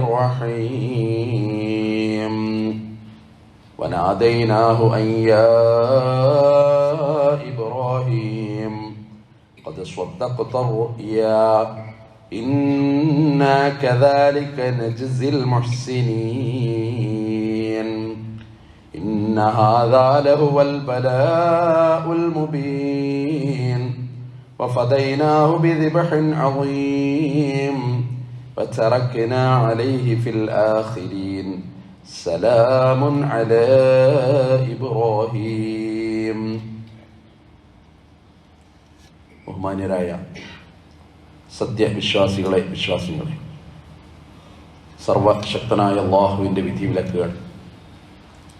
الرحيم. وناديناه أن يا إبراهيم قد صدقت الرؤيا. إنا كذلك نجزي المحسنين. إن هذا لهو البلاء المبين. وفديناه بذبح عظيم. وتركنا عليه في الآخرين سلام على إبراهيم ബഹുമാന്യരായ സത്യവിശ്വാസികളെ വിശ്വാസികളെ സർവശക്തനായ അള്ളാഹുവിൻ്റെ വിധിവിലക്കുകൾ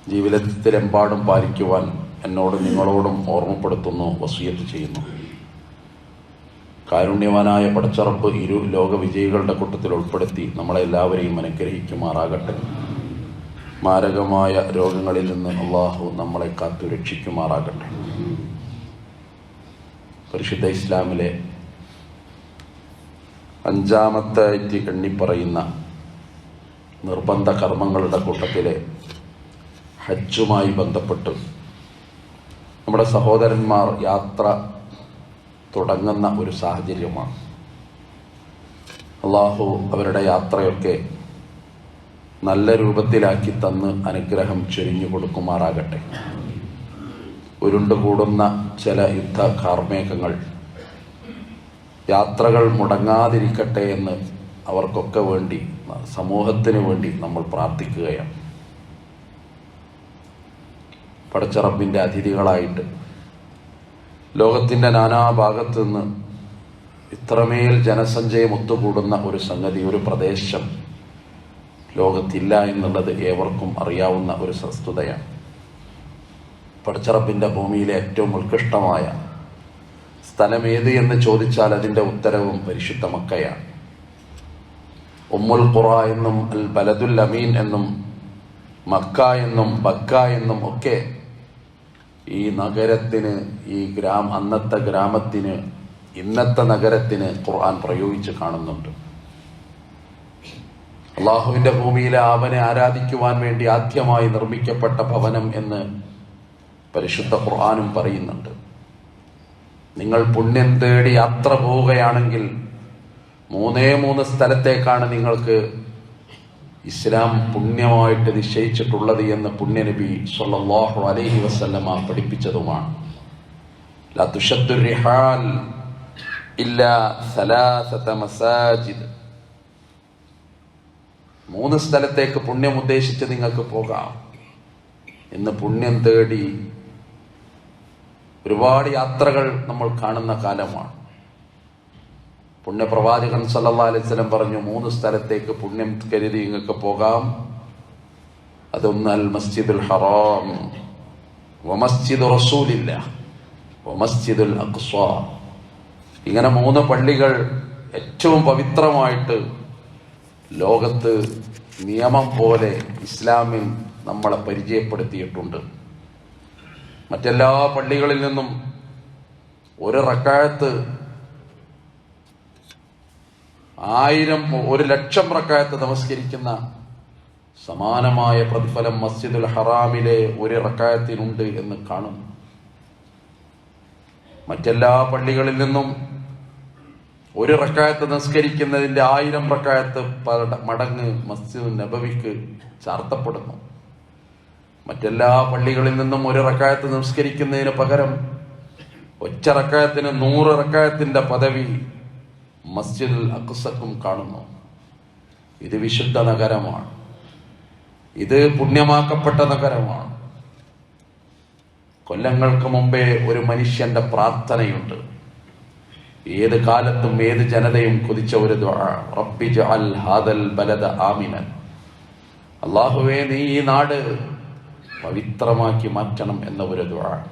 ജീവിതത്തിലെമ്പാടും പാലിക്കുവാൻ എന്നോട് നിങ്ങളോടും ഓർമ്മപ്പെടുത്തുന്നു വസൂയത്ത് ചെയ്യുന്നു കാരുണ്യവാനായ പടച്ചറപ്പ് ഇരു ലോക വിജയികളുടെ കൂട്ടത്തിൽ ഉൾപ്പെടുത്തി നമ്മളെല്ലാവരെയും അനുഗ്രഹിക്കുമാറാകട്ടെ. മാരകമായ രോഗങ്ങളിൽ നിന്ന് അള്ളാഹു നമ്മളെ കാത്തു രക്ഷിക്കുമാറാകട്ടെ. പരിശുദ്ധ ഇസ്ലാമിലെ അഞ്ചാമത്തെ ആയിട്ട് എണ്ണിപ്പറയുന്ന നിർബന്ധ കർമ്മങ്ങളുടെ കൂട്ടത്തിലെ ഹജ്ജുമായി ബന്ധപ്പെട്ട് നമ്മുടെ സഹോദരന്മാർ യാത്ര തുടങ്ങുന്ന ഒരു സാഹചര്യമാണ്. അള്ളാഹു അവരുടെ യാത്രയൊക്കെ നല്ല രൂപത്തിലാക്കി തന്ന് അനുഗ്രഹം ചൊരിഞ്ഞു കൊടുക്കുമാറാകട്ടെ. ഉരുണ്ടുകൂടുന്ന ചില യുദ്ധ കാർമേഘങ്ങൾ യാത്രകൾ മുടങ്ങാതിരിക്കട്ടെ എന്ന് അവർക്കൊക്കെ വേണ്ടി സമൂഹത്തിന് വേണ്ടി നമ്മൾ പ്രാർത്ഥിക്കുകയാണ്. പടച്ചറപ്പിന്റെ അതിഥികളായിട്ട് ലോകത്തിന്റെ നാനാഭാഗത്ത് നിന്ന് ഇത്രമേൽ ജനസഞ്ചയം ഒത്തുകൂടുന്ന ഒരു സംഗതി ഒരു പ്രദേശം ലോകത്തില്ല എന്നുള്ളത് ഏവർക്കും അറിയാവുന്ന ഒരു വസ്തുതയാണ് പടച്ചറപ്പിന്റെ ഭൂമിയിലെ ഏറ്റവും ഉത്കൃഷ്ടമായ സ്ഥലം ഏത് എന്ന് ചോദിച്ചാൽ അതിന്റെ ഉത്തരവും പരിശുദ്ധ മക്കയാണ് ഉമ്മുൽ ഖുറ എന്നും അൽ ബലദുൽ അമീൻ എന്നും മക്ക എന്നും ബക്ക എന്നും ഒക്കെ ഈ നഗരത്തിന് ഈ ഗ്രാമ അന്നത്തെ ഗ്രാമത്തിന് ഇന്നത്തെ നഗരത്തിന് ഖുർആൻ പ്രയോഗിച്ച് കാണുന്നുണ്ട്. അള്ളാഹുവിന്റെ ഭൂമിയിലെ അവനെ ആരാധിക്കുവാൻ വേണ്ടി ആദ്യമായി നിർമ്മിക്കപ്പെട്ട ഭവനം എന്ന് പരിശുദ്ധ ഖുർആാനും പറയുന്നുണ്ട്. നിങ്ങൾ പുണ്യം തേടി അത്ര പോവുകയാണെങ്കിൽ മൂന്നേ മൂന്ന് സ്ഥലത്തേക്കാണ് നിങ്ങൾക്ക് ഇസ്ലാം പുണ്യമായിട്ട് നിശ്ചയിച്ചിട്ടുള്ളത് എന്ന് പുണ്യനബി സൊല്ലാഹു അലഹി വസല്ലമ പഠിപ്പിച്ചതുമാണ്. മൂന്ന് സ്ഥലത്തേക്ക് പുണ്യം ഉദ്ദേശിച്ച് നിങ്ങൾക്ക് പോകാം. ഇന്ന് പുണ്യം തേടി ഒരുപാട് യാത്രകൾ നമ്മൾ കാണുന്ന കാലമാണ്. പുണ്യപ്രവാചകൻ സല്ലാ അലൈഹി വസല്ലം പറഞ്ഞു മൂന്ന് സ്ഥലത്തേക്ക് പുണ്യം കരുതി നിങ്ങൾക്ക് പോകാം. അതൊന്ന് അൽ മസ്ജിദുൽ ഹറാം. വമസ്ജിദ് റസൂലില്ല വമസ്ജിദുൽ അഖ്സ. ഇങ്ങനെ മൂന്ന് പള്ളികൾ ഏറ്റവും പവിത്രമായിട്ട് ലോകത്ത് നിയമം പോലെ ഇസ്ലാമിൽ നമ്മളെ പരിചയപ്പെടുത്തിയിട്ടുണ്ട്. മറ്റെല്ലാ പള്ളികളിൽ നിന്നും ഒരു റക്കായത്ത് ആയിരം ഒരു ലക്ഷം റക്കായത്ത് നമസ്കരിക്കുന്ന സമാനമായ പ്രതിഫലം മസ്ജിദുൽ ഹറാമിലെ ഒരു റക്കായത്തിനുണ്ട് എന്ന് കാണുന്നു മറ്റെല്ലാ പള്ളികളിൽ നിന്നും ഒരു റക്കായത്ത് നിസ്കരിക്കുന്നതിന്റെ ആയിരം റക്കായത്ത് മടങ്ങ് മസ്ജിദ് നബവിക്ക് ചാർത്തപ്പെടുന്നു. മറ്റെല്ലാ പള്ളികളിൽ നിന്നും ഒരു റക്കായത്ത് നിസ്കരിക്കുന്നതിന് പകരം ഒറ്റ റക്കായത്തിന് നൂറ് റക്കായത്തിന്റെ പദവി മസ്ജിദുൽ അക്സക്കും കാണുന്നു. ഇത് വിശുദ്ധ നഗരമാണ്. ഇത് പുണ്യമാക്കപ്പെട്ട നഗരമാണ്. കൊല്ലങ്ങൾക്ക് മുമ്പേ ഒരു മനുഷ്യന്റെ പ്രാർത്ഥനയുണ്ട്. ഏത് കാലത്തും ഏത് ജനതയും കൊതിച്ച ഒരു ഹാദൽ അള്ളാഹുവേ നീ ഈ നാട് പവിത്രമാക്കി മാറ്റണം എന്ന ഒരു ദുആ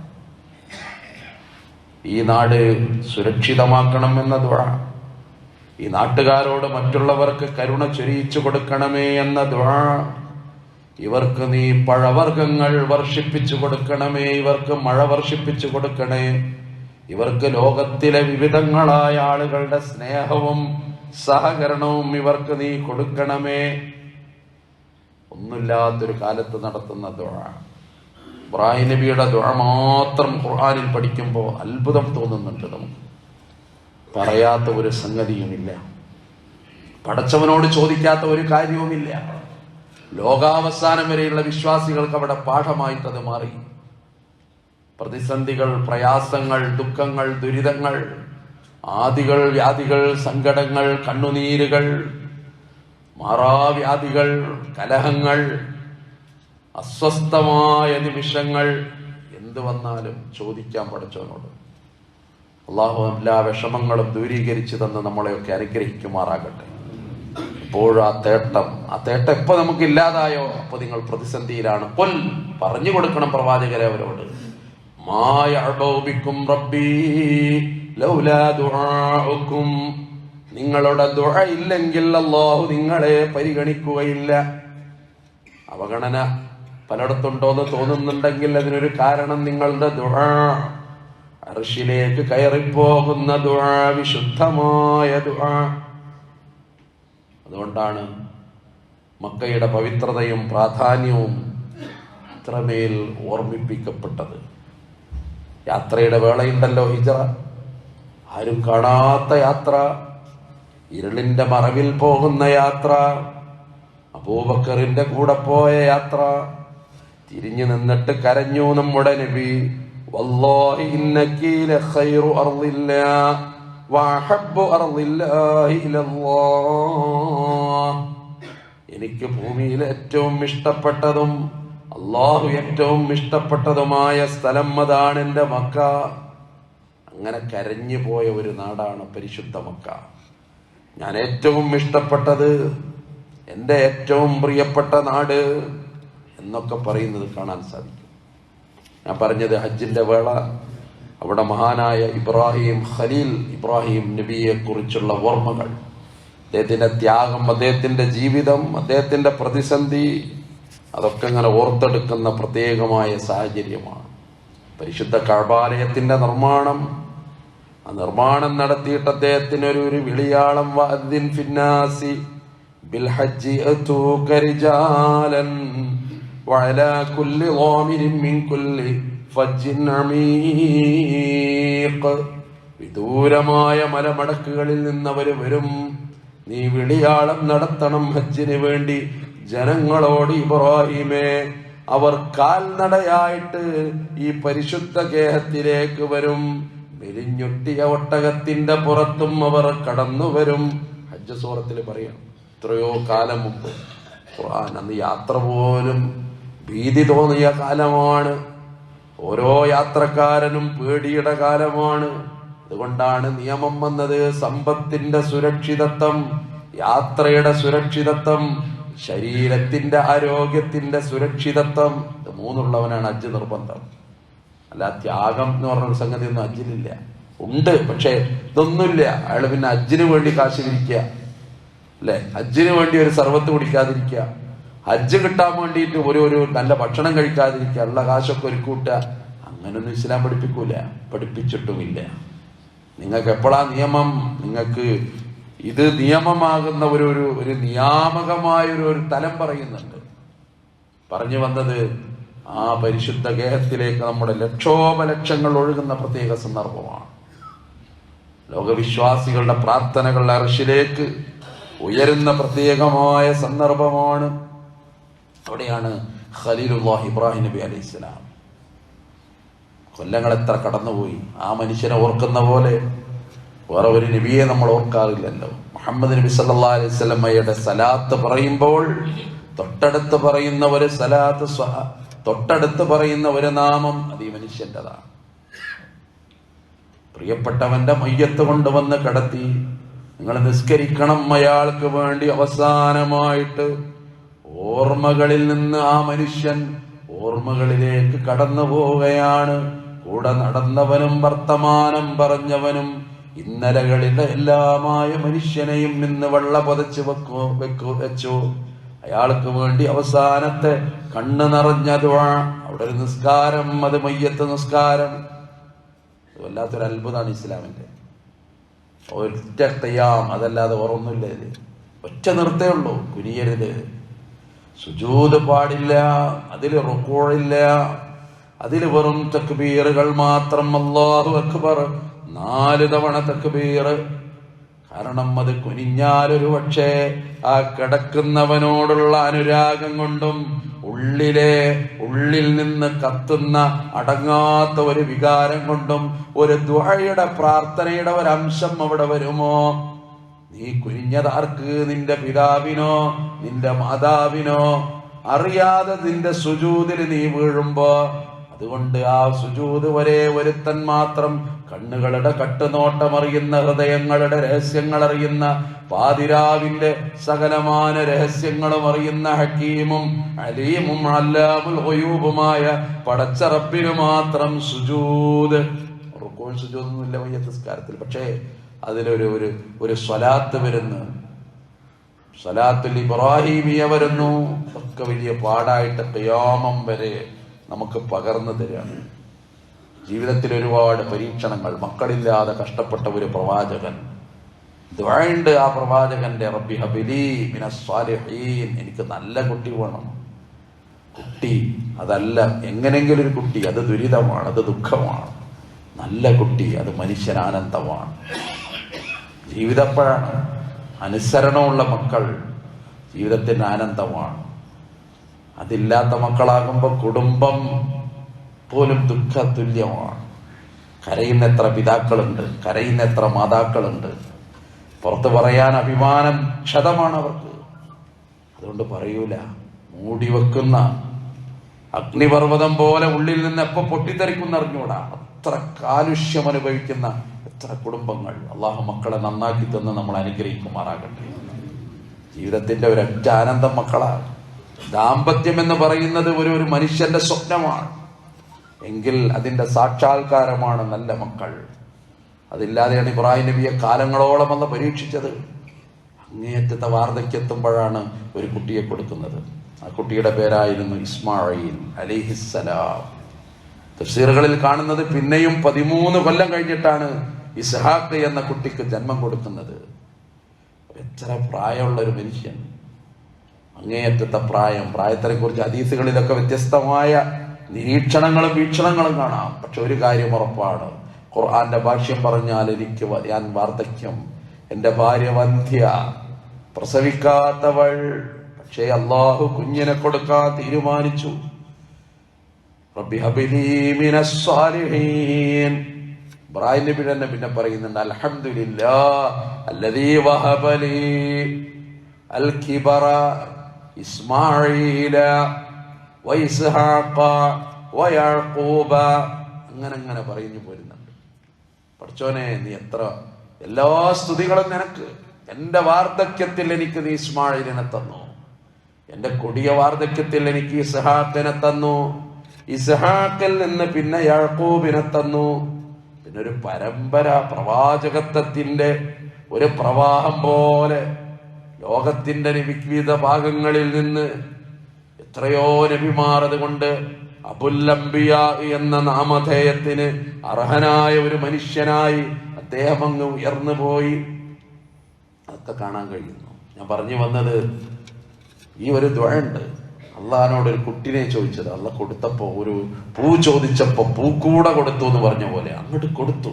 ഈ നാട് സുരക്ഷിതമാക്കണം എന്ന ദുആ ഈ നാട്ടുകാരോട് മറ്റുള്ളവർക്ക് കരുണ ചൊരിയിച്ചു കൊടുക്കണമേ എന്ന ദുആ ഇവർക്ക് നീ പഴവർഗങ്ങൾ വർഷിപ്പിച്ചു കൊടുക്കണമേ ഇവർക്ക് മഴ വർഷിപ്പിച്ചു കൊടുക്കണേ. ഇവർക്ക് ലോകത്തിലെ വിവിധങ്ങളായ ആളുകളുടെ സ്നേഹവും സഹകരണവും ഇവർക്ക് നീ കൊടുക്കണമേ. ഒന്നുമില്ലാത്തൊരു കാലത്ത് നടത്തുന്ന ദുഴ ഇബ്രാഹിം നബിയുടെ ദുഴ മാത്രം ഖുർആനിൽ പഠിക്കുമ്പോൾ അത്ഭുതം തോന്നുന്നുണ്ട് നമുക്ക്. പറയാത്ത ഒരു സംഗതിയുമില്ല. പടച്ചവനോട് ചോദിക്കാത്ത ഒരു കാര്യവുമില്ല. ലോകാവസാനം വരെയുള്ള വിശ്വാസികൾക്ക് അവിടെ പാഠമായിട്ടത് മാറി. പ്രതിസന്ധികൾ പ്രയാസങ്ങൾ ദുഃഖങ്ങൾ ദുരിതങ്ങൾ ആദികൾ വ്യാധികൾ സങ്കടങ്ങൾ കണ്ണുനീരുകൾ മാറാവ്യാധികൾ കലഹങ്ങൾ അസ്വസ്ഥമായ നിമിഷങ്ങൾ എന്തു വന്നാലും ചോദിക്കാൻ പഠിച്ചവനോട് അള്ളാഹു എല്ലാ വിഷമങ്ങളും ദൂരീകരിച്ച് തന്ന് നമ്മളെയൊക്കെ അനുഗ്രഹിക്കുമാറാകട്ടെ. ഇപ്പോഴും ആ തേട്ടം ആ തേട്ടം എപ്പോ നമുക്ക് ഇല്ലാതായോ അപ്പൊ നിങ്ങൾ പ്രതിസന്ധിയിലാണ്. കൊൽ പറഞ്ഞു കൊടുക്കണം പ്രവാചകരെ അവരോട്. മായ അബൗബിക്കും റബ്ബി ലൗലാ ദുആഉക്കും. നിങ്ങളുടെ ദുഴ ഇല്ലെങ്കിൽ അള്ളാഹു നിങ്ങളെ പരിഗണിക്കുകയില്ല. അവഗണന പലയിടത്തുണ്ടോ എന്ന് തോന്നുന്നുണ്ടെങ്കിൽ അതിനൊരു കാരണം നിങ്ങളുടെ ദുആ അർഷിലേക്ക് കയറിപ്പോകുന്ന ദുആ വിശുദ്ധമായ ദുആ. അതുകൊണ്ടാണ് മക്കയുടെ പവിത്രതയും പ്രാധാന്യവും ഇത്രമേൽ ഓർമ്മിപ്പിക്കപ്പെട്ടത്. യാത്രയുടെ വേളയുണ്ടല്ലോ ഹിജറ. ആരും കാണാത്ത യാത്ര. ഇരുളിന്റെ മറവിൽ പോകുന്ന യാത്ര. അബൂബക്കറിന്റെ കൂടെ പോയ യാത്ര. തിരിഞ്ഞു നിന്നിട്ട് കരഞ്ഞു നമ്മുടെ നബി. വല്ലാഹി الله ലഖൈറു أرض الله إلى الله എനിക്ക് ഭൂമിയിൽ ഏറ്റവും ഇഷ്ടപ്പെട്ടതും അള്ളാഹു ഏറ്റവും ഇഷ്ടപ്പെട്ടതുമായ സ്ഥലം അതാണ് എന്റെ മക്ക. അങ്ങനെ കരഞ്ഞു പോയ ഒരു നാടാണ് പരിശുദ്ധ മക്ക. ഞാൻ ഏറ്റവും ഇഷ്ടപ്പെട്ടത് എന്റെ ഏറ്റവും പ്രിയപ്പെട്ട നാട് എന്നൊക്കെ പറയുന്നത് കാണാൻ സാധിക്കും. ഞാൻ പറഞ്ഞത് ഹജ്ജിന്റെ വേള അവിടെ മഹാനായ ഇബ്രാഹിം ഖലീൽ ഇബ്രാഹിം നബിയെ കുറിച്ചുള്ള ഓർമ്മകൾ. അദ്ദേഹത്തിന്റെ ത്യാഗം അദ്ദേഹത്തിന്റെ ജീവിതം അദ്ദേഹത്തിന്റെ പ്രതിസന്ധി അതൊക്കെ ഇങ്ങനെ ഓർത്തെടുക്കുന്ന പ്രത്യേകമായ സാഹചര്യമാണ്. പരിശുദ്ധ കഴബാലയത്തിന്റെ നിർമ്മാണം. ആ നിർമ്മാണം നടത്തിയിട്ട് അദ്ദേഹത്തിന് ഒരു ഒരു വിളിയാളം ഫിന്നാസി ഹജ്ജി كل ضامر വഅലാ كل فج അമീഖ് വിദൂരമായ മലമടക്കുകളിൽ നിന്നവര് വരും. നീ വിളിയാളം നടത്തണം ഹജ്ജിന് വേണ്ടി ജനങ്ങളോട് ഇബ്രാഹിമേ. അവർ കാൽനടയായിട്ട് ഈ പരിശുദ്ധ ഗേഹത്തിലേക്ക് വരും. മെലിഞ്ഞൊട്ടിയ ഒട്ടകത്തിന്റെ പുറത്തും അവർ കടന്നു വരും. ഹജ്ജ് സൂറത്തിൽ പറയാം എത്രയോ കാലം മുമ്പ് ഖുർആൻ അന്ന് യാത്ര പോലും ഭീതി തോന്നിയ കാലമാണ്. ഓരോ യാത്രക്കാരനും പേടിയുടെ കാലമാണ്. അതുകൊണ്ടാണ് നിയമം വന്നത് സമ്പത്തിന്റെ സുരക്ഷിതത്വം യാത്രയുടെ സുരക്ഷിതത്വം ശരീരത്തിന്റെ ആരോഗ്യത്തിന്റെ സുരക്ഷിതത്വം. ഇത് മൂന്നുള്ളവനാണ് അജ്ജ് നിർബന്ധം. അല്ല ത്യാഗം എന്ന് പറഞ്ഞ ഒരു സംഗതി ഒന്നും അജ്ജിലില്ല. ഉണ്ട് പക്ഷേ ഇതൊന്നുമില്ല. അയാൾ പിന്നെ അജ്ജിന് വേണ്ടി കാശ് വിരിക്കുക അല്ലെ? അജ്ജിന് വേണ്ടി ഒരു സർവത്ത് കുടിക്കാതിരിക്കുക. ഹജ്ജ് കിട്ടാൻ വേണ്ടിയിട്ട് ഒരു ഒരു നല്ല ഭക്ഷണം കഴിക്കാതിരിക്കുക ഉള്ള കാശൊക്കെ ഒരു കൂട്ടുക അങ്ങനൊന്നും ഇസ്ലാം പഠിപ്പിക്കൂല. പഠിപ്പിച്ചിട്ടുമില്ല. നിങ്ങൾക്ക് എപ്പോഴാ നിയമം? നിങ്ങൾക്ക് ഇത് നിയമമാകുന്ന ഒരു ഒരു ഒരു നിയാമകമായ ഒരു തലം പറയുന്നുണ്ട്. പറഞ്ഞു വന്നത് ആ പരിശുദ്ധ ഗേഹത്തിലേക്ക് നമ്മുടെ ലക്ഷോപലക്ഷങ്ങൾ ഒഴുകുന്ന പ്രത്യേക സന്ദർഭമാണ്. ലോകവിശ്വാസികളുടെ പ്രാർത്ഥനകളുടെ അർഷിലേക്ക് ഉയരുന്ന പ്രത്യേകമായ സന്ദർഭമാണ് അവിടെയാണ് ഖലീലുല്ലാഹ് ഇബ്രാഹിം നബി അലൈഹി സ്വലാം. കൊല്ലങ്ങൾ എത്ര കടന്നുപോയി. ആ മനുഷ്യനെ ഓർക്കുന്ന പോലെ വേറെ ഒരു നബിയെ നമ്മൾ ഓർക്കാറില്ലല്ലോ. മുഹമ്മദ് നബി സല്ലാ അലൈഹി സ്വലമ്മയുടെ സലാത്ത് പറയുമ്പോൾ തൊട്ടടുത്ത് പറയുന്ന ഒരു സലാത്ത് തൊട്ടടുത്ത് പറയുന്ന ഒരു നാമം അത് ഈ മനുഷ്യന്റെതാണ്. പ്രിയപ്പെട്ടവന്റെ മയ്യത്ത് കൊണ്ടുവന്ന് കടത്തി. നിങ്ങൾ നിസ്കരിക്കണം അയാൾക്ക് വേണ്ടി അവസാനമായിട്ട് ഓർമ്മകളിൽ നിന്ന് ആ മനുഷ്യൻ ഓർമ്മകളിലേക്ക് കടന്നു പോവുകയാണ്. കൂടെ നടന്നവനും വർത്തമാനം പറഞ്ഞവനും ഇന്നലകളിലെ എല്ലാമായ മനുഷ്യനെയും നിന്ന് വെള്ള പൊതച്ച് വെക്കോ വെക്കോ വെച്ചു. അയാൾക്ക് വേണ്ടി അവസാനത്തെ കണ്ണ് നിറഞ്ഞത് അവിടെ ഒരു നിസ്കാരം അത് മയ്യത്ത് നിസ്കാരം. വല്ലാത്തൊരു അത്ഭുതമാണ് ഇസ്ലാമിന്റെ ഒറ്റ തെയ്യാം അതല്ലാതെ ഓർമ്മയില്ല ഒറ്റ നിർത്തേ ഉള്ളൂ കുനിയരുത്. സുജൂത് പാടില്ല അതിൽ റുക്കോഴില്ല അതിൽ വെറും തക്ബീറുകൾ മാത്രം അല്ലാഹു അക്ബർ. നാല് തവണ തക്ബീർ കാരണം അത് കുനിഞ്ഞാലൊരു പക്ഷേ ആ കിടക്കുന്നവനോടുള്ള അനുരാഗം കൊണ്ടും ഉള്ളിലെ ഉള്ളിൽ നിന്ന് കത്തുന്ന അടങ്ങാത്ത ഒരു വികാരം കൊണ്ടും ഒരു ദുഹയുടെ പ്രാർത്ഥനയുടെ ഒരംശം അവിടെ വരുമോ? നീ കുനിഞ്ഞതാർക്ക് നിന്റെ പിതാവിനോ നിന്റെ മാതാവിനോ? അറിയാതെ നിന്റെ സുജൂതിൽ നീ വീഴുമ്പോ അതുകൊണ്ട് ആ സുജൂത് വരെ ഒരുത്തൻ മാത്രം കണ്ണുകളുടെ കട്ടുനോട്ടമറിയുന്ന ഹൃദയങ്ങളുടെ രഹസ്യങ്ങൾ അറിയുന്ന പാതിരാവിന്റെ സകലമാന രഹസ്യങ്ങളും അറിയുന്ന ഹക്കീമും അലീമും അല്ലാമുൽ ഒയൂബുമായ പടച്ച റബ്ബിന് മാത്രം സുജൂത്. സുജൂതൊന്നുമില്ല വയ്യ നിസ്കാരത്തിൽ പക്ഷേ അതിലൊരു ഒരു ഒരു സ്വലാത്ത് വരുന്നു. സ്വലാത്തുൽ ഇബ്രാഹീമിയ വരുന്നു. ഒക്കെ വലിയ പാടായിട്ട് പ്രയോമം വരെ നമുക്ക് പകർന്നു തരികയാണ് ജീവിതത്തിൽ ഒരുപാട് പരീക്ഷണങ്ങൾ മക്കളില്ലാതെ കഷ്ടപ്പെട്ട ഒരു പ്രവാചകൻ. ദ്വാണ്ട് ആ പ്രവാചകന്റെ റബ്ബി ഹബിലി എനിക്ക് നല്ല കുട്ടി വേണം. കുട്ടി അതല്ല എങ്ങനെങ്കിലും ഒരു കുട്ടി. അത് ദുരിതമാണ് അത് ദുഃഖമാണ്. നല്ല കുട്ടി അത് മനുഷ്യനാനന്ദമാണ് ജീവിതപ്പോഴാണ് അനുസരണമുള്ള മക്കൾ ജീവിതത്തിന് ആനന്ദമാണ്. അതില്ലാത്ത മക്കളാകുമ്പോൾ കുടുംബം പോലും ദുഃഖതുല്യമാണ്. കരയുന്ന എത്ര പിതാക്കളുണ്ട് കരയുന്ന എത്ര മാതാക്കളുണ്ട്. പുറത്ത് പറയാൻ അഭിമാനം ക്ഷതമാണ് അവർക്ക് അതുകൊണ്ട് പറയൂല മൂടി വെക്കുന്ന അഗ്നിപർവതം പോലെ ഉള്ളിൽ നിന്ന് എപ്പോ പൊട്ടിത്തെറിക്കുന്ന അറിഞ്ഞൂടാ അത്ര കാലുഷ്യം അനുഭവിക്കുന്ന എത്ര കുടുംബങ്ങൾ. അള്ളാഹു മക്കളെ നന്നാക്കി തന്ന് നമ്മൾ അനുഗ്രഹിക്കുമാറാകട്ടെ. ജീവിതത്തിന്റെ ഒരൊറ്റ ആനന്ദം മക്കളാണ് ദാമ്പത്യം എന്ന് പറയുന്നത് ഒരു ഒരു മനുഷ്യന്റെ സ്വപ്നമാണ്. എങ്കിൽ അതിന്റെ സാക്ഷാത്കാരമാണ് നല്ല മക്കൾ. അതില്ലാതെയാണ് ഇബ്രാഹിം നബിയെ കാലങ്ങളോളം അന്ന് പരീക്ഷിച്ചത്. അങ്ങേയറ്റത്തെ വാർദ്ധക്യത്തുമ്പോഴാണ് ഒരു കുട്ടിയെ കൊടുക്കുന്നത്. ആ കുട്ടിയുടെ പേരായിരുന്നു ഇസ്മായിൽ അലിഹിസലാം തഫ്സീറുകളിൽ കാണുന്നത് പിന്നെയും പതിമൂന്ന് കൊല്ലം കഴിഞ്ഞിട്ടാണ് ഇസ്ഹാഖ് എന്ന കുട്ടിക്ക് ജന്മം കൊടുക്കുന്നത് എത്ര പ്രായമുള്ള ഒരു മനുഷ്യൻ. അങ്ങേയറ്റത്തെ പ്രായം പ്രായത്തിനെ കുറിച്ച് അതീസുകളിലൊക്കെ വ്യത്യസ്തമായ നിരീക്ഷണങ്ങളും വീക്ഷണങ്ങളും കാണാം. പക്ഷെ ഒരു കാര്യം ഉറപ്പാണ്. ഖുർആന്റെ ഭാഷ്യം പറഞ്ഞാൽ എനിക്ക് ഞാൻ വാർദ്ധക്യം. എന്റെ ഭാര്യ വന്ധ്യ. പ്രസവിക്കാത്തവൾ. പക്ഷേ അള്ളാഹു കുഞ്ഞിനെ കൊടുക്കാൻ തീരുമാനിച്ചു. റബ്ബി ഇബ്രാഹിം നബി തന്നെ പിന്നെ പറയുന്നുണ്ട് അൽഹംദുലില്ലാ വൈസ്ഹാഖ വയഅഖൂബ അങ്ങനെ അങ്ങനെ പറഞ്ഞു പോരുന്നുണ്ട്. പഠിച്ചോനെ നീ എത്ര എല്ലാ സ്തുതികളും നിനക്ക് എന്റെ വാർദ്ധക്യത്തിൽ എനിക്ക് നീ ഇസ്മായിലിനെ തന്നു. എന്റെ കൊടിയ വാർദ്ധക്യത്തിൽ എനിക്ക് ഇസ്ഹാഖിനെ തന്നു. ഇസ്ഹാഖിൽ നിന്ന് പിന്നെ യാക്കൂബിനെ തന്നു. ഒരു പരമ്പര പ്രവാചകത്വത്തിന്റെ ഒരു പ്രവാഹം പോലെ ലോകത്തിന്റെ വിവിധ ഭാഗങ്ങളിൽ നിന്ന് എത്രയോ നബിമാർ അതുകൊണ്ട് അബുല്ലംബിയ എന്ന നാമധേയത്തിന് അർഹനായ ഒരു മനുഷ്യനായി അദ്ദേഹം അങ്ങ് ഉയർന്നു പോയി. അതൊക്കെ കാണാൻ കഴിയുന്നു. ഞാൻ പറഞ്ഞു വന്നത് ഈ ഒരു ദ്വഴുണ്ട് അള്ളഹാനോട് ഒരു കുട്ടിനെ ചോദിച്ചത് അള്ള കൊടുത്തപ്പോ ഒരു പൂ ചോദിച്ചപ്പോ പൂക്കൂടെ കൊടുത്തു എന്ന് പറഞ്ഞ പോലെ അങ്ങോട്ട് കൊടുത്തു.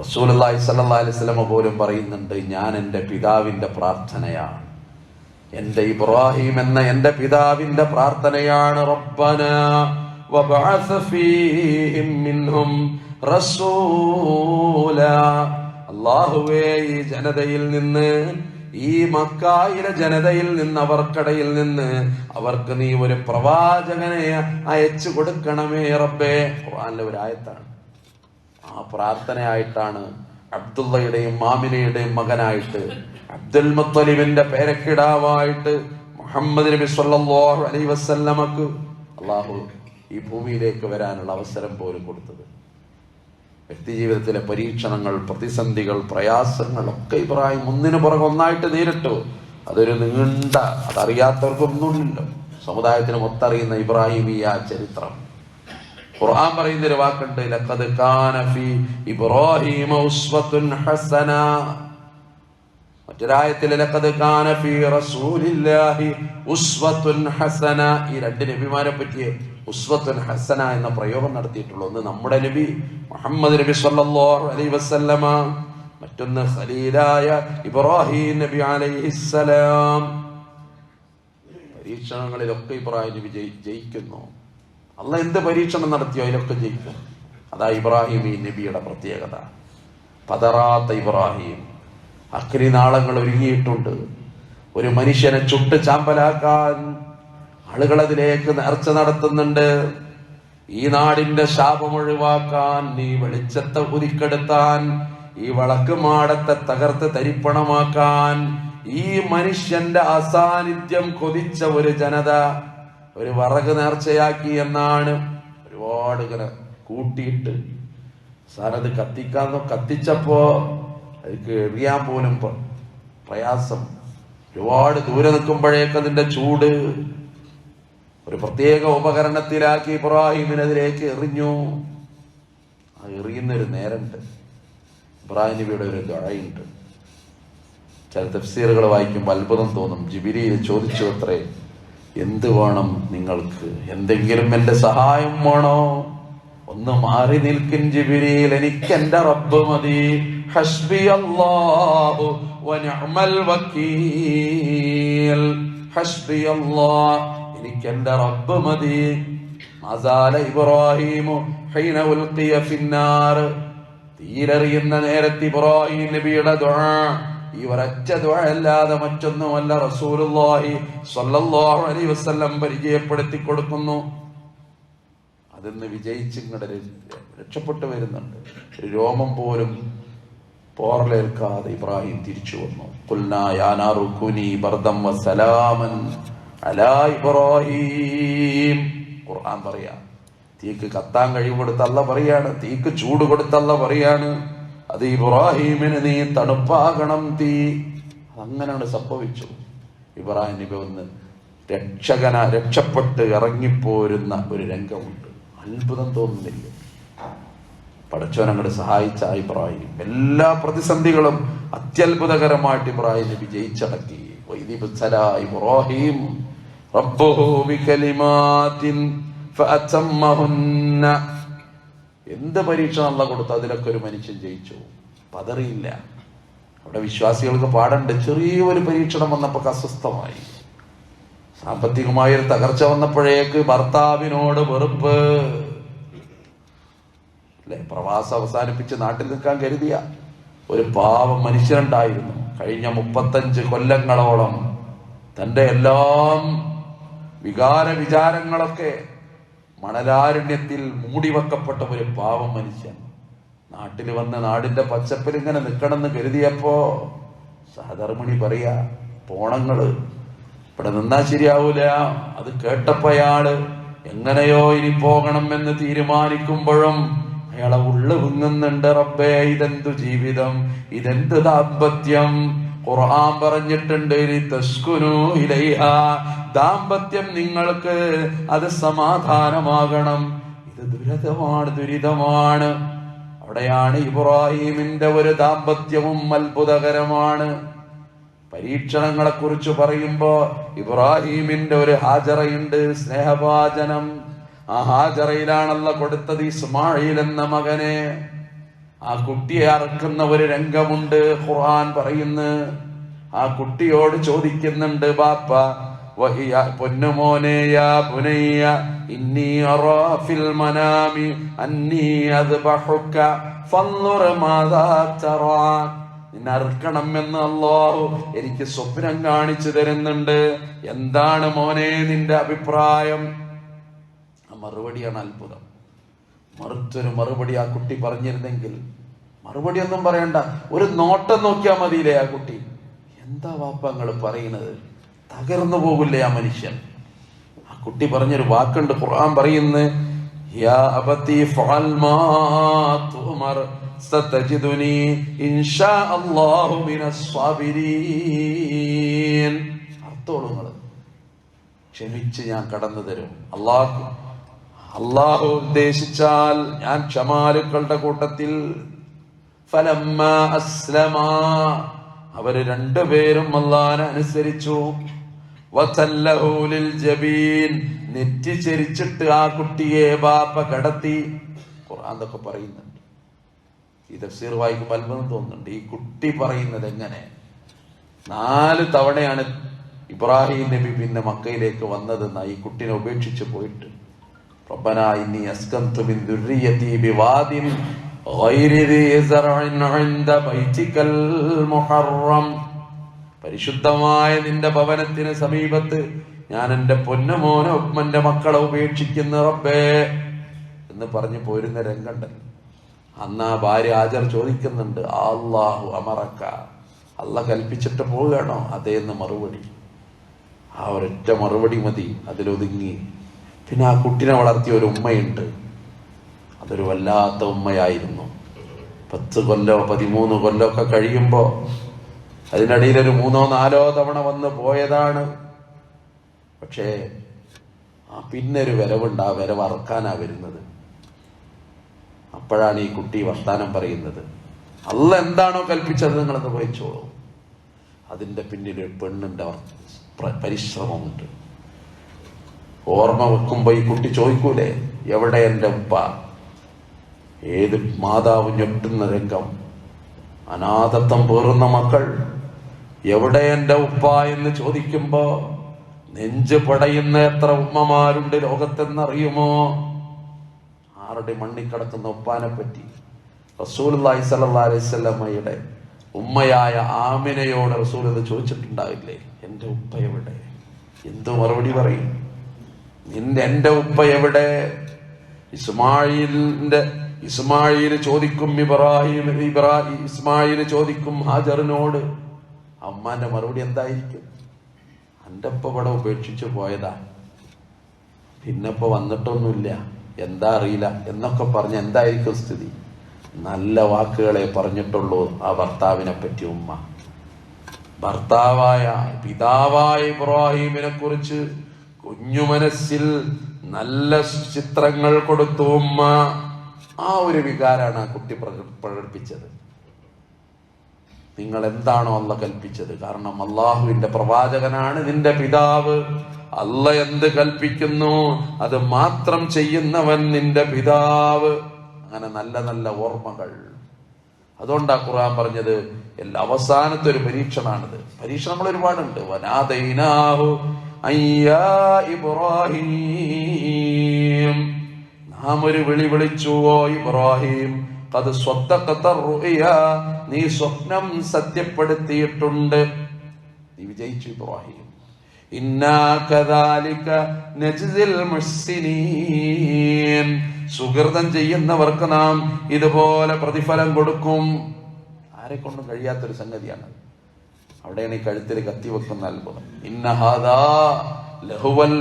റസൂൽ അള്ളാഹി സല്ലാ സ്വലമ പോലും പറയുന്നുണ്ട് ഞാൻ എന്റെ പിതാവിന്റെ പ്രാർത്ഥനയാണ്. എന്റെ ഇബ്രാഹിം എന്ന എന്റെ പിതാവിന്റെ പ്രാർത്ഥനയാണ് റബ്ബന അള്ളാഹുവേ ഈ ജനതയിൽ നിന്ന് ഈ മക്കായിലെ ജനതയിൽ നിന്ന് അവർക്കിടയിൽ നിന്ന് അവർക്ക് നീ ഒരു പ്രവാചകനെ അയച്ചു കൊടുക്കണമേ റബ്ബേ. ഖുർആനിലെ ഒരു ആയത്താണ്. ആ പ്രാർത്ഥനയായിട്ടാണ് അബ്ദുള്ളയുടെയും മാമിനയുടെയും മകനായിട്ട് അബ്ദുൽ മുത്തലിബിന്റെ പേരക്കിടാവായിട്ട് മുഹമ്മദ് നബി സല്ലല്ലാഹു അലൈഹി വസല്ലമക്ക് അള്ളാഹു ഈ ഭൂമിയിലേക്ക് വരാനുള്ള അവസരം പോലും കൊടുത്തത്. വ്യക്തി ജീവിതത്തിലെ പരീക്ഷണങ്ങൾ പ്രതിസന്ധികൾ പ്രയാസങ്ങൾ ഒക്കെ ഇബ്രാഹിം ഒന്നിനു പുറകെ ഒന്നായിട്ട് നേരിട്ടു. അതൊരു നീണ്ട അതറിയാത്തവർക്കൊന്നുമില്ലല്ലോ സമുദായത്തിന് മൊത്തറിയുന്ന ഇബ്രാഹിമിയ ചരിത്രം. ഖുർആൻ പറയുന്ന ഒരു വാക്കുണ്ട് ലഖദ് കാന ഫി ഇബ്രാഹിമ ഉസ്വത്തുൻ ഹസന. മറ്റൊരായത്തിൽ ലഖദ് കാന ഫി റസൂലില്ലാഹി ഉസ്വത്തുൻ ഹസന. ഈ രണ്ട് നബിമാരെ പറ്റി ഉസ്വത്തുൻ ഹസന എന്ന പ്രയോഗം നടത്തിയിട്ടുള്ളൂ. ഒന്ന് നമ്മുടെ നബി മുഹമ്മദ് നബി സല്ലല്ലാഹു അലൈഹി വസല്ലമ മറ്റൊന്ന് ഖലീലായ ഇബ്രാഹിം നബി അലൈഹിസ്സലാം പരീക്ഷണങ്ങളിലൊക്കെ ഇബ്രാഹിം നബി ജയി- ജയിക്കുന്നു. അല്ല എന്ത് പരീക്ഷണം നടത്തിയോ അതിലൊക്കെ ജയിക്കും. അതാ ഇബ്രാഹിം ഈ നബിയുടെ പ്രത്യേകത. പതറാത്ത ഇബ്രാഹിം. അഗ്നിനാളങ്ങൾ ഒരുങ്ങിയിട്ടുണ്ട്. ഒരു മനുഷ്യനെ ചുട്ട് ചാമ്പലാക്കാൻ ആളുകൾ അതിലേക്ക് നേർച്ച നടത്തുന്നുണ്ട്. ഈ നാടിന്റെ ശാപം ഒഴിവാക്കാൻ നീ വെളിച്ചത്തെ ഉരുക്കെടുത്താൻ ഈ വളക്ക് മാടത്തെ തകർത്ത് തരിപ്പണമാക്കാൻ ഈ മനുഷ്യന്റെ അസാന്നിധ്യം കൊതിച്ച ഒരു ജനത ഒരു വറക് നേർച്ചയാക്കി എന്നാണ് ഒരുപാട് ഇങ്ങനെ കൂട്ടിയിട്ട് സാറത് കത്തിക്കാന്ന് കത്തിച്ചപ്പോ അതിക്ക് എറിയാൻ പോലും പ്രയാസം. ഒരുപാട് ദൂരെ നിൽക്കുമ്പോഴേക്ക് അതിന്റെ ചൂട് ഒരു പ്രത്യേക ഉപകരണത്തിലാക്കി ഇബ്രാഹിമിനെതിരേക്ക് എറിഞ്ഞു. ആ എറിയുന്നൊരു നേരമുണ്ട്. ഇബ്രാഹിം നബിയുടെ ഒരു ദഴയുണ്ട് ചില തഫ്സീറുകൾ വായിക്കുമ്പോൾ അത്ഭുതം തോന്നും. ജിബിരിയിൽ ചോദിച്ചു അത്രേ എന്ത് വേണം നിങ്ങൾക്ക്? എന്തെങ്കിലും എന്റെ സഹായം വേണോ? ഒന്ന് മാറി നിൽക്കും ജിബിരിയിൽ. എനിക്ക് എന്റെ റബ്ബ് മതി. ഹസ്ബി അല്ലാഹു ഹസ്ബി എനിക്ക് എന്റെ റബ്ബ് മതി. മസാല ഇബ്രാഹിമു തീരെറിയുന്ന നേരത്ത് ഇബ്രാഹിം നബിയുടെ ഈ ഒരൊറ്റ അല്ലാതെ മറ്റൊന്നുമല്ല റസൂലുള്ളാഹി സ്വല്ലല്ലാഹു അലൈഹി വസല്ലം പരിചയപ്പെടുത്തി കൊടുക്കുന്നു. അതിന്ന് വിജയിച്ച് ഇങ്ങോട്ട് രക്ഷപ്പെട്ടു വരുന്നുണ്ട്. രോമം പോലും പോറലേൽക്കാതെ ഇബ്രാഹിം തിരിച്ചു വന്നു. ഖുൽനാ യാനാറു കുനി ബർദം വസലാമൻ അലാ ഇബ്രാഹിം. ഖുർആൻ പറയാ തീക്ക് കത്താൻ കഴിവ് കൊടുത്തല്ല പറയാണ് തീക്ക് ചൂട് കൊടുത്തല്ല പറയാണ്. അത് ഇബ്രാഹിമിന് നീ തണുപ്പാകണം തീ. അങ്ങനെയാണ് സംഭവിച്ചു ഇബ്രാഹിം നബി ഒന്ന് രക്ഷകന രക്ഷപ്പെട്ട് ഇറങ്ങിപ്പോരുന്ന ഒരു രംഗമുണ്ട്. അത്ഭുതം തോന്നുന്നില്ല. പടച്ചവൻ അങ്ങോട്ട് സഹായിച്ച ഇബ്രാഹിം. എല്ലാ പ്രതിസന്ധികളും അത്യത്ഭുതകരമായിട്ട് ഇബ്രാഹിം നബി ജയിച്ചടക്കി. ഇബ്രാഹിം. റബ്ബുഹു بكلمات فأتمهن എന്ത് പരീക്ഷ നല്ല കൊടുത്തു? അതിലൊക്കെ ഒരു മനുഷ്യൻ ജയിച്ചു. പതറിയില്ല അവിടെ വിശ്വാസികൾക്ക് പാടണ്ട്. ചെറിയൊരു പരീക്ഷണം വന്നപ്പോൾ അസ്വസ്ഥമായി. സാമ്പത്തികമായ ഒരു തകർച്ച വന്നപ്പോഴേക്ക് ഭർത്താവിനോട് വെറുപ്പ്. അല്ലെ? പ്രവാസം അവസാനിപ്പിച്ച് നാട്ടിൽ നിൽക്കാൻ കരുതിയ ഒരു പാവം മനുഷ്യനുണ്ടായിരുന്നു. കഴിഞ്ഞ മുപ്പത്തഞ്ച് കൊല്ലങ്ങളോളം തന്റെ എല്ലാം വികാര വിചാരങ്ങളൊക്കെ മണലാരണ്യത്തിൽ മൂടിവെക്കപ്പെട്ട ഒരു പാവം മനുഷ്യൻ. നാട്ടിൽ വന്ന് നാടിന്റെ പച്ചപ്പിൽ ഇങ്ങനെ നിൽക്കണമെന്ന് കരുതിയപ്പോ സഹധർമ്മിണി പറയാ പോണങ്ങൾ ഇവിടെ നിന്നാ ശരിയാവൂല. അത് കേട്ടപ്പയാൾ എങ്ങനെയോ ഇനി പോകണം എന്ന് തീരുമാനിക്കുമ്പോഴും അയാളെ ഉള്ളു വിങ്ങുന്നുണ്ട് റബ്ബേ. ഇതെന്തു ജീവിതം? ഇതെന്ത് ദാമ്പത്യം? ഖുർആൻ പറഞ്ഞിട്ടുണ്ട് ദാമ്പത്യം നിങ്ങൾക്ക് അത് സമാധാനമാകണം. ഇത് ദുരിതമാണ് ദുരിതമാണ്. അവിടെയാണ് ഇബ്രാഹിമിന്റെ ഒരു ദാമ്പത്യവും അത്ഭുതകരമാണ്. പരീക്ഷണങ്ങളെ കുറിച്ച് പറയുമ്പോ ഇബ്രാഹിമിന്റെ ഒരു ഹാജറയുണ്ട് സ്നേഹഭാചനം ആ ഹാജറയിലാണല്ലോ കൊടുത്തത് ഇസ്മായിൽ എന്ന മകനെ. ആ കുട്ടിയെ അറക്കുന്ന ഒരു രംഗമുണ്ട് ഖുർആൻ പറയുന്നു. ആ കുട്ടിയോട് ചോദിക്കുന്നുണ്ട് ബാപ്പ പൊന്നുമോനെ യാ ഇന്നി മനാമി അന്നി മാദാ എന്ന് അള്ളാഹു എനിക്ക് സ്വപ്നം കാണിച്ചു തരുന്നുണ്ട്. എന്താണ് മോനെ നിന്റെ അഭിപ്രായം? മറുപടിയാണ് അത്ഭുതം. മറുത്തൊരു മറുപടി ആ കുട്ടി പറഞ്ഞിരുന്നെങ്കിൽ മറുപടി ഒന്നും പറയണ്ട. ഒരു നോട്ടം നോക്കിയാൽ മതിയില്ലേ ആ കുട്ടി? എന്താ വാപ്പങ്ങൾ പറയുന്നത്? തകർന്നു പോകില്ലേ ആ മനുഷ്യൻ? ആ കുട്ടി പറഞ്ഞൊരു വാക്കുണ്ട് ഖുർആൻ പറയുന്നു യാ തുമർ സതജിദുനി അല്ലാഹു മിനസ് സാബിരീൻ. അർത്ഥോളൂ നിങ്ങൾ ക്ഷമിച്ച് ഞാൻ കടന്നു തരും. അള്ളാഹു അള്ളാഹു ഉദ്ദേശിച്ചാൽ ഞാൻ ക്ഷമാലുക്കളുടെ കൂട്ടത്തിൽ ഫലമ്മ അസ്ലമ. അവർ രണ്ടുപേരും അള്ളാനെ അനുസരിച്ചു. വസല്ലഹൂലിൽ ജബീൻ. നെറ്റി ചെരിച്ചിട്ട് ആ കുട്ടിയെ ബാപ്പ കടത്തി. അതൊക്കെ പറയുന്നുണ്ട്. ഈ തഫ്സീർ വായിക്കുമ്പോൾ അത്ഭുതം തോന്നുന്നുണ്ട്. ഈ കുട്ടി പറയുന്നത് എങ്ങനെ? നാല് തവണയാണ് ഇബ്രാഹിം നബി പിന്നെ മക്കയിലേക്ക് വന്നതെന്ന ഈ കുട്ടിനെ ഉപേക്ഷിച്ച് പോയിട്ട്. ربنا إني أسكنت من ذريتي بواد غير ذي زرع عند بيتك المحرم പരിശുദ്ധമായ നിന്റെ ഭവനത്തിന് സമീപത്ത് ഞാൻ എൻ്റെ പൊന്നുമോനെ ഉമ്മന്റെ മക്കളെ ഉപേക്ഷിക്കുന്ന റബ്ബേ എന്ന് പറഞ്ഞു പോരുന്ന രംഗണ്ടല്ലോ അന്ന് ആ ഭാര്യ ആചർ ചോദിക്കുന്നുണ്ട് അള്ളാഹു അമറക്ക അല്ല കൽപ്പിച്ചിട്ട് പോവുകയാണോ അതേന്ന് മറുപടി ആ ഒരൊറ്റ മറുപടി മതി അതിലൊതുങ്ങി പിന്നെ ആ കുട്ടിനെ വളർത്തിയ ഒരു ഉമ്മയുണ്ട്. അതൊരു വല്ലാത്ത ഉമ്മയായിരുന്നു. പത്ത് കൊല്ലോ പതിമൂന്ന് കൊല്ലോ ഒക്കെ കഴിയുമ്പോൾ അതിനിടയിൽ ഒരു മൂന്നോ നാലോ തവണ വന്ന് പോയതാണ്. പക്ഷേ ആ പിന്നെ ഒരു വരവുണ്ട് ആ വരവ് അറക്കാനാ വരുന്നത്. അപ്പോഴാണ് ഈ കുട്ടി വർത്താനം പറയുന്നത്. അല്ല എന്താണോ കൽപ്പിച്ചത് നിങ്ങളെന്ന് വഹിച്ചോളൂ അതിന്റെ പിന്നിൽ പെണ്ണിന്റെ പ്ര- പരിശ്രമമുണ്ട്. ഓർമ്മ വെക്കുമ്പോൾ ഈ കുട്ടി ചോദിക്കൂലേ എവിടെ എന്റെ ഉപ്പ? ഏത് മാതാവ് ഞെട്ടുന്ന രംഗം? അനാഥത്വം പേറുന്ന മക്കൾ? എവിടെ എന്റെ ഉപ്പ? എന്ന് ചോദിക്കുമ്പോ നെഞ്ച് പടയുന്ന എത്ര ഉമ്മമാരുണ്ട് ലോകത്തെന്നറിയുമോ? ആരുടെ മണ്ണി കിടക്കുന്ന ഉപ്പാനെ പറ്റി അലൈഹി വസല്ലമയുടെ ഉമ്മയായ ആമിനയോട് റസൂൽ എന്ന് ചോദിച്ചിട്ടുണ്ടാവില്ലേ? എന്റെ ഉപ്പ എവിടെ? എന്തു മറുപടി പറയും? നിന്റെ എന്റെ ഉപ്പ എവിടെ? ഇസ്മായിലിന്റെ ഇസ്മായിൽ ചോദിക്കും ഇബ്രാഹിം ഇബ്രാഹിം ഇസ്മായിൽ ചോദിക്കും ഹാജറിനോട്. അമ്മാന്റെ മറുപടി എന്തായിരിക്കും? എന്റെ ഉപ്പ ഇവിടെ ഉപേക്ഷിച്ചു പോയതാ. പിന്നെ വന്നിട്ടൊന്നുമില്ല. എന്താ അറിയില്ല. എന്നൊക്കെ പറഞ്ഞ് എന്തായിരിക്കും സ്ഥിതി? നല്ല വാക്കുകളെ പറഞ്ഞിട്ടുള്ളൂ ആ ഭർത്താവിനെ പറ്റി ഉമ്മ. ഭർത്താവായ പിതാവായ ഇബ്രാഹിമിനെ കുറിച്ച് കുഞ്ഞു മനസ്സിൽ നല്ല ചിത്രങ്ങൾ കൊടുത്തു ഉമ്മ. ആ ഒരു വികാരാണ് ആ കുട്ടി പ്രക- പ്രകടിപ്പിച്ചത്. നിങ്ങൾ എന്താണോ അല്ല കൽപ്പിച്ചത്? കാരണം അള്ളാഹുവിന്റെ പ്രവാചകനാണ് നിന്റെ പിതാവ്. അല്ല എന്ത് കൽപ്പിക്കുന്നു? അത് മാത്രം ചെയ്യുന്നവൻ നിന്റെ പിതാവ്. അങ്ങനെ നല്ല നല്ല ഓർമ്മകൾ. അതുകൊണ്ടാ ഖുർആൻ പറഞ്ഞത് എല്ലാ അവസാനത്തെ ഒരു പരീക്ഷണാണിത് പരീക്ഷണങ്ങൾ ഒരുപാടുണ്ട്. വനാദൈനാഹു അയ്യാ ഇബ്രാഹിം. നാം ഒരു വിളി വിളിച്ചുവോ ഇബ്രാഹിം. അത് നീ സ്വപ്നം സത്യപ്പെടുത്തിയിട്ടുണ്ട്. നീ വിജയിച്ചു ഇബ്രാഹിം. സുഹൃതം ചെയ്യുന്നവർക്ക് നാം ഇതുപോലെ പ്രതിഫലം കൊടുക്കും. ആരെ കൊണ്ടും കഴിയാത്തൊരു സംഗതിയാണ്. അവിടെയാണ് ഈ കഴുത്തിൽ കത്തി വെക്കുന്ന അത്ഭുതം. ലഹുവൽ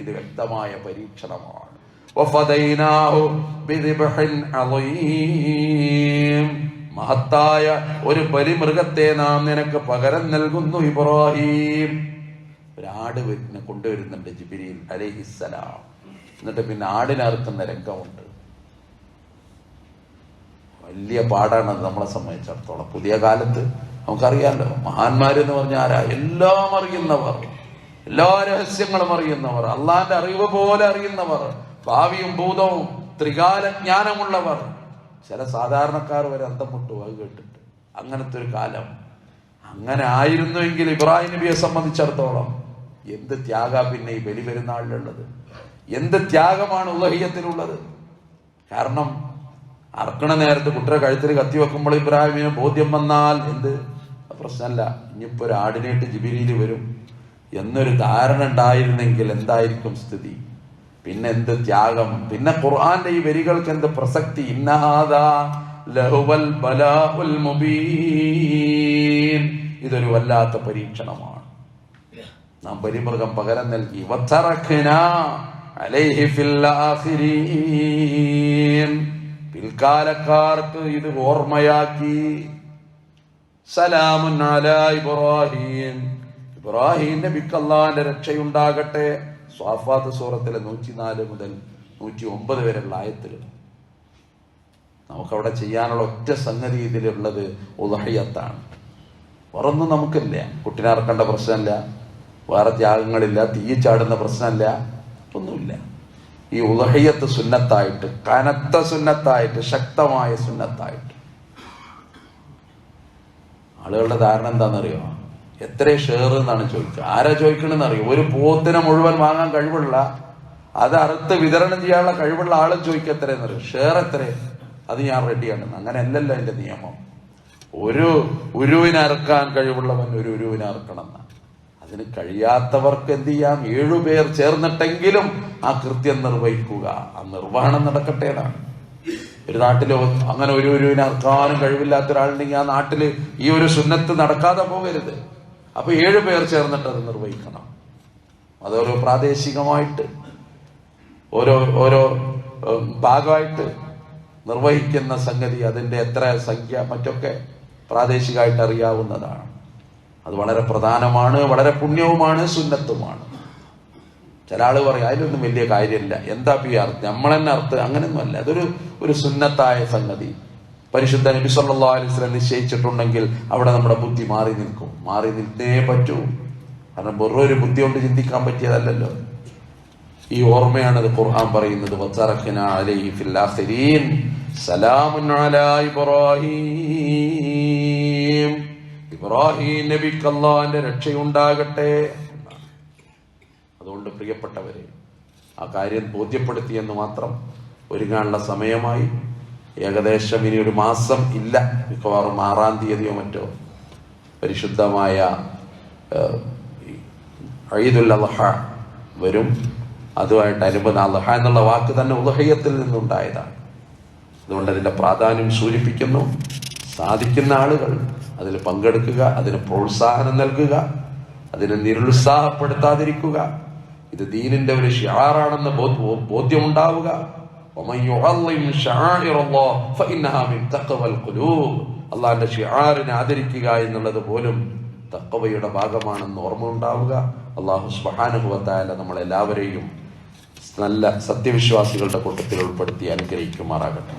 ഇത് വ്യക്തമായ പരീക്ഷണമാണ്. മഹത്തായ ഒരു ബലിമൃഗത്തെ നാം നിനക്ക് പകരം നൽകുന്നു ഇബ്രാഹിം. ഒരാട് കൊണ്ടുവരുന്നുണ്ട് ജിബിരിയിൽ അലൈഹിസ്സലാം. എന്നിട്ട് പിന്നെ ആടിനറുക്കുന്ന രംഗമുണ്ട്. വലിയ പാടാണ് അത് നമ്മളെ സംബന്ധിച്ചിടത്തോളം. പുതിയ കാലത്ത് നമുക്കറിയാമല്ലോ മഹാന്മാരെന്ന് പറഞ്ഞാൽ ആരാ? എല്ലാം അറിയുന്നവർ. എല്ലാ രഹസ്യങ്ങളും അറിയുന്നവർ. അള്ളാന്റെ അറിവ് പോലെ അറിയുന്നവർ. ഭാവിയും ഭൂതവും ത്രികാല ജ്ഞാനമുള്ളവർ. ചില സാധാരണക്കാർ വരെ അന്തം മുട്ടു അത് കേട്ടിട്ട്. അങ്ങനത്തെ ഒരു കാലം. അങ്ങനെ ആയിരുന്നുവെങ്കിൽ ഇബ്രാഹിം നബിയെ സംബന്ധിച്ചിടത്തോളം എന്ത് ത്യാഗ പിന്നെ ഈ ബലി പെരുന്നാളിലുള്ളത് എന്ത് ത്യാഗമാണ് ഉലഹിയത്തിലുള്ളത്? കാരണം അർക്കണ നേരത്ത് കുട്ടിയുടെ കഴുത്തിൽ കത്തി വെക്കുമ്പോൾ ഇബ്രാഹിമിന് ബോധ്യം വന്നാൽ എന്ത്? പ്രശ്നമല്ല. ഇനിയിപ്പോ ഒരു ആടിനായിട്ട് ജിബിരിയിൽ വരും. എന്നൊരു ധാരണ ഉണ്ടായിരുന്നെങ്കിൽ എന്തായിരിക്കും സ്ഥിതി? പിന്നെ എന്ത് ത്യാഗം? പിന്നെ ഖുർആന്റെ ഈ വരികൾക്ക് എന്ത് പ്രസക്തി? ഇതൊരു വല്ലാത്ത പരീക്ഷണമാണ്. നാം പരിമൃഗം പകരം നൽകി. വത്തറഖ്നാ അലൈഹി ഫിൽ ആഖിരീൻ. പിൽക്കാലക്കാർക്ക് ഇത് ഓർമ്മയാക്കി. സലാമുൻ അലാ ഇബ്രാഹിം. ഇബ്രാഹിം നബിക്ക് രക്ഷയുണ്ടാകട്ടെ. സ്വാഫാത്ത് സൂറത്തിലെ നൂറ്റിനാല് മുതൽ നൂറ്റി ഒമ്പത് വരെയുള്ള ആയത്തിൽ നമുക്കവിടെ ചെയ്യാനുള്ള ഒറ്റ സംഗതി ഇതിലുള്ളത് ഉദഹയത്താണ്. വേറൊന്നും നമുക്കില്ല. കുട്ടിനെ ഇറക്കേണ്ട പ്രശ്നമില്ല. വേറെ ത്യാഗങ്ങളില്ല. തീ പ്രശ്നമില്ല. ഒന്നുമില്ല. ഈ ഉദഹയ്യത്ത് സുന്നത്തായിട്ട് കനത്ത സുന്നത്തായിട്ട് ശക്തമായ സുന്നത്തായിട്ട്. ആളുകളുടെ ധാരണ എന്താണെന്നറിയോ? എത്ര ഷെയർ എന്നാണ് ചോദിക്കുക ആരാ ചോദിക്കണമെന്ന് അറിയോ ഒരു പോത്തിനെ മുഴുവൻ വാങ്ങാൻ കഴിവുള്ള അത് അറുത്ത് വിതരണം ചെയ്യാനുള്ള കഴിവുള്ള ആളും ചോദിക്കുക എത്രയെന്നറിയോ? ഷെയർ എത്ര? അത് ഞാൻ റെഡിയാണ് അങ്ങനെ അല്ലല്ലോ എന്റെ നിയമം. ഒരു ഉരുവിനറക്കാൻ കഴിവുള്ളവൻ ഒരു ഉരുവിനെ അറുക്കണം എന്നാ. അതിന് കഴിയാത്തവർക്ക് എന്ത് ചെയ്യാം? ഏഴുപേർ ചേർന്നിട്ടെങ്കിലും ആ കൃത്യം നിർവഹിക്കുക. ആ നിർവഹണം നടക്കട്ടേതാണ് ഒരു നാട്ടിൽ അങ്ങനെ ഒരു ഒരുവിനെ അർക്കാനും കഴിവില്ലാത്ത ഒരാളുണ്ടെങ്കിൽ ആ നാട്ടിൽ ഈ ഒരു സുന്നത്ത് നടക്കാതെ പോകരുത്. അപ്പൊ ഏഴു പേർ ചേർന്നിട്ട് അത് നിർവഹിക്കണം. അതോരോ പ്രാദേശികമായിട്ട് ഓരോ ഓരോ ഭാഗമായിട്ട് നിർവഹിക്കുന്ന സംഗതി അതിന്റെ എത്ര സംഖ്യ മറ്റൊക്കെ പ്രാദേശികമായിട്ട് അറിയാവുന്നതാണ്. അത് വളരെ പ്രധാനമാണ് വളരെ പുണ്യവുമാണ് സുന്നത്തുമാണ്. ചില ആൾ പറയും അതിലൊന്നും വലിയ കാര്യമില്ല. എന്താ പി അർത്ഥം? നമ്മളെന്നെ അർത്ഥം അങ്ങനെയൊന്നുമല്ല. അതൊരു ഒരു സുന്നത്തായ സംഗതി. പരിശുദ്ധ നബി സല്ലല്ലാഹു അലൈഹി വസല്ലം നിശ്ചയിച്ചിട്ടുണ്ടെങ്കിൽ അവിടെ നമ്മുടെ ബുദ്ധി മാറി നിൽക്കും. മാറി നിൽക്കേ പറ്റൂ. കാരണം വെറും ഒരു ബുദ്ധി കൊണ്ട് ചിന്തിക്കാൻ പറ്റിയതല്ലല്ലോ. ഈ ഓർമ്മയാണ് ഖുർആൻ പറയുന്നത് സലാമുൻ അലാ ഇബ്രാഹീം. ഇബ്രാഹിം നബിക്ക് അള്ളാഹിന്റെ രക്ഷയുണ്ടാകട്ടെ അതുകൊണ്ട് പ്രിയപ്പെട്ടവരെ ആ കാര്യം ബോധ്യപ്പെടുത്തിയെന്ന് മാത്രം ഒരുങ്ങാനുള്ള സമയമായി. ഏകദേശം ഇനി ഒരു മാസം ഇല്ല. മിക്കവാറും ആറാം തീയതിയോ മറ്റോ പരിശുദ്ധമായ ഈദുൽ അദ്ഹ വരും. അതുമായിട്ട് അനുബന്ധ അദ്ഹ എന്നുള്ള വാക്ക് തന്നെ ഉദഹയത്തിൽ നിന്നുണ്ടായതാണ്. അതുകൊണ്ട് അതിന്റെ പ്രാധാന്യം സൂചിപ്പിക്കുന്നു. സാധിക്കുന്ന ആളുകൾ അതിന് പങ്കെടുക്കുക അതിന് പ്രോത്സാഹനം നൽകുക അതിനെ നിരുത്സാഹപ്പെടുത്താതിരിക്കുക. ഇത് ദീനിന്റെ ഒരു ഷിയാറാണെന്ന് ബോധ്യമുണ്ടാവുക. അള്ളാന്റെ ഷിയാറിനെ ആദരിക്കുക എന്നുള്ളത് പോലും തക്കവയുടെ ഭാഗമാണെന്ന് ഓർമ്മ ഉണ്ടാവുക. അള്ളാഹു സുബാനുഭവത്തായ നമ്മളെല്ലാവരെയും നല്ല സത്യവിശ്വാസികളുടെ കൂട്ടത്തിൽ ഉൾപ്പെടുത്തി അനുഗ്രഹിക്കുമാറാകട്ടെ.